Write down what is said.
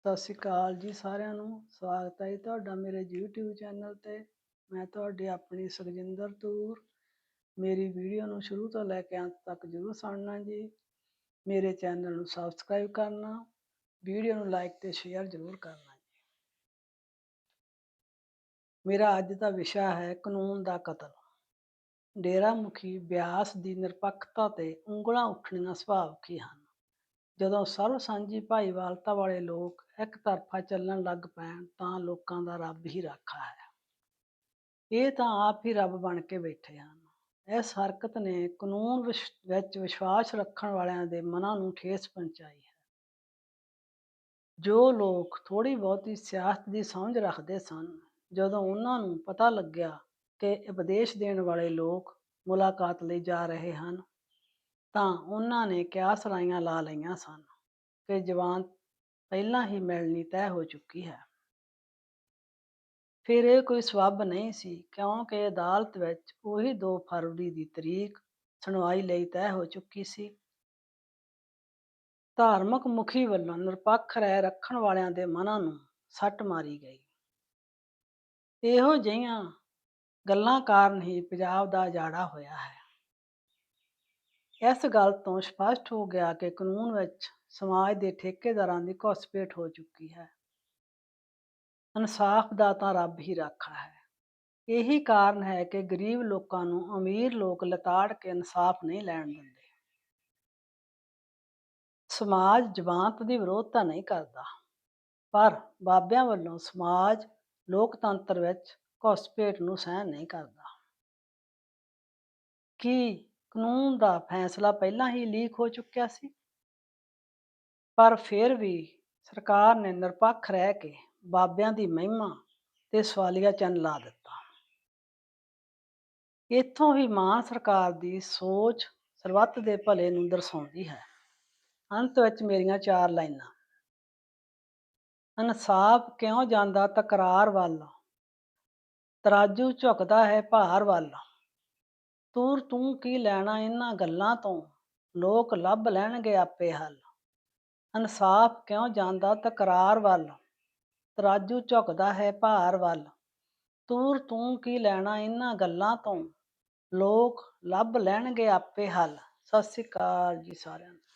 ਸਤਿ ਸ਼੍ਰੀ ਅਕਾਲ ਜੀ ਸਾਰਿਆਂ ਨੂੰ, ਸਵਾਗਤ ਹੈ ਜੀ ਤੁਹਾਡਾ ਮੇਰੇ YouTube ਚੈਨਲ ਤੇ। ਮੈਂ ਤੁਹਾਡੀ ਆਪਣੀ ਸੁਖਜਿੰਦਰ ਤੂਰ। ਮੇਰੀ ਵੀਡੀਓ ਨੂੰ ਸ਼ੁਰੂ ਤੋਂ ਲੈ ਕੇ ਅੰਤ ਤੱਕ ਜ਼ਰੂਰ ਸੁਣਨਾ ਜੀ। ਮੇਰੇ ਚੈਨਲ ਨੂੰ ਸਬਸਕ੍ਰਾਈਬ ਕਰਨਾ, ਵੀਡੀਓ ਨੂੰ ਲਾਈਕ ਤੇ ਸ਼ੇਅਰ ਜ਼ਰੂਰ ਕਰਨਾ ਜੀ। ਮੇਰਾ ਅੱਜ ਦਾ ਵਿਸ਼ਾ ਹੈ ਕਾਨੂੰਨ ਦਾ ਕਤਲ। ਡੇਰਾ ਮੁਖੀ ਬਿਆਸ ਦੀ ਨਿਰਪੱਖਤਾ ਤੇ ਉਂਗਲਾਂ ਉੱਠਣੀਆਂ ਸੁਭਾਵਿਕ ਹੀ ਹਨ। ਜਦੋਂ ਸਰਵ ਸਾਂਝੀ ਭਾਈਵਾਲਤਾ ਵਾਲੇ ਲੋਕ ਇੱਕ ਤਰਫਾ ਚੱਲਣ ਲੱਗ ਪੈਣ, ਤਾਂ ਲੋਕਾਂ ਦਾ ਰੱਬ ਹੀ ਰਾਖਾ ਹੈ। ਇਹ ਤਾਂ ਆਪ ਹੀ ਰੱਬ ਬਣ ਕੇ ਬੈਠੇ ਹਨ। ਇਸ ਹਰਕਤ ਨੇ ਕਾਨੂੰਨ ਵਿਸ਼- ਵਿੱਚ ਵਿਸ਼ਵਾਸ ਰੱਖਣ ਵਾਲਿਆਂ ਦੇ ਮਨਾਂ ਨੂੰ ਠੇਸ ਪਹੁੰਚਾਈ ਹੈ। ਜੋ ਲੋਕ ਥੋੜੀ ਬਹੁਤੀ ਸਿਆਸਤ ਦੀ ਸਮਝ ਰੱਖਦੇ ਸਨ, ਜਦੋਂ ਉਹਨਾਂ ਨੂੰ ਪਤਾ ਲੱਗਿਆ ਕਿ ਉਪਦੇਸ਼ ਦੇਣ ਵਾਲੇ ਲੋਕ ਮੁਲਾਕਾਤ ਲਈ ਜਾ ਰਹੇ ਹਨ, ਤਾਂ ਉਹਨਾਂ ਨੇ ਕਿਆਸ ਰਾਈਆਂ ਲਾ ਲਈਆਂ ਸਨ ਕਿ ਜਵਾਨ ਪਹਿਲਾਂ ਹੀ ਮਿਲਣੀ ਤੈਅ ਹੋ ਚੁੱਕੀ ਹੈ। ਫਿਰ ਇਹ ਕੋਈ ਸਬੱਬ ਨਹੀਂ ਸੀ, ਕਿਉਂਕਿ ਅਦਾਲਤ ਵਿੱਚ ਉਹੀ 2 ਫਰਵਰੀ ਦੀ ਤਰੀਕ ਸੁਣਵਾਈ ਲਈ ਤੈਅ ਹੋ ਚੁੱਕੀ ਸੀ। ਧਾਰਮਿਕ ਮੁਖੀ ਵੱਲੋਂ ਨਿਰਪੱਖ ਰਹਿ ਰੱਖਣ ਵਾਲਿਆਂ ਦੇ ਮਨਾਂ ਨੂੰ ਸੱਟ ਮਾਰੀ ਗਈ। ਇਹੋ ਜਿਹੀਆਂ ਗੱਲਾਂ ਕਾਰਨ ਹੀ ਪੰਜਾਬ ਦਾ ਉਜਾੜਾ ਹੋਇਆ ਹੈ। ਇਸ ਗੱਲ ਤੋਂ ਸਪਸ਼ਟ ਹੋ ਗਿਆ ਕਿ ਕਾਨੂੰਨ ਵਿੱਚ ਸਮਾਜ ਦੇ ਠੇਕੇਦਾਰਾਂ ਦੀ ਘੁਸਪੈਠ ਹੋ ਚੁੱਕੀ ਹੈ। ਇਨਸਾਫ ਦਾ ਤਾਂ ਰੱਬ ਹੀ ਰਾਖਾ ਹੈ। ਇਹੀ ਕਾਰਨ ਹੈ ਕਿ ਗਰੀਬ ਲੋਕਾਂ ਨੂੰ ਅਮੀਰ ਲੋਕ ਲਤਾੜ ਕੇ ਇਨਸਾਫ ਨਹੀਂ ਲੈਣ ਦਿੰਦੇ। ਸਮਾਜ ਜਮਾਨਤ ਦੀ ਵਿਰੋਧਤਾ ਨਹੀਂ ਕਰਦਾ, ਪਰ ਬਾਬਿਆਂ ਵੱਲੋਂ ਸਮਾਜ ਲੋਕਤੰਤਰ ਵਿੱਚ ਘੁਸਪੈਠ ਨੂੰ ਸਹਿਣ ਨਹੀਂ ਕਰਦਾ। ਕੀ ਕਾਨੂੰਨ ਦਾ ਫੈਸਲਾ ਪਹਿਲਾਂ ਹੀ ਲੀਕ ਹੋ ਚੁੱਕਿਆ ਸੀ। ਪਰ ਫਿਰ ਵੀ ਸਰਕਾਰ ਨੇ ਨਿਰਪੱਖ ਰਹਿ ਕੇ ਬਾਬਿਆਂ ਦੀ ਮਹਿਮਾ ਤੇ ਸਵਾਲੀਆ ਚੰਨ ਲਾ ਦਿੱਤਾ। ਇੱਥੋਂ ਹੀ ਮਾਨ ਸਰਕਾਰ ਦੀ ਸੋਚ ਸਰਬੱਤ ਦੇ ਭਲੇ ਨੂੰ ਦਰਸਾਉਂਦੀ ਹੈ। ਅੰਤ ਵਿੱਚ ਮੇਰੀਆਂ ਚਾਰ ਲਾਈਨਾਂ। ਇਨਸਾਫ ਕਿਉਂ ਜਾਂਦਾ ਤਕਰਾਰ ਵੱਲ? ਤਰਾਜੂ ਝੁਕਦਾ ਹੈ ਭਾਰ ਵੱਲ। ਤੂਰ ਤੂੰ ਕੀ ਲੈਣਾ ਇਹਨਾਂ ਗੱਲਾਂ ਤੋਂ? ਲੋਕ ਲੱਭ ਲੈਣਗੇ ਆਪੇ ਹੱਲ। ਇਨਸਾਫ ਕਿਉਂ ਜਾਂਦਾ ਤਕਰਾਰ ਵੱਲ? ਤਰਾਜੂ ਝੁਕਦਾ ਹੈ ਭਾਰ ਵੱਲ। ਤੂਰ ਤੂੰ ਕੀ ਲੈਣਾ ਇਹਨਾਂ ਗੱਲਾਂ ਤੋਂ? ਲੋਕ ਲੱਭ ਲੈਣਗੇ ਆਪੇ ਹੱਲ। ਸਤਿ ਸ੍ਰੀ ਅਕਾਲ ਜੀ ਸਾਰਿਆਂ ਨੂੰ।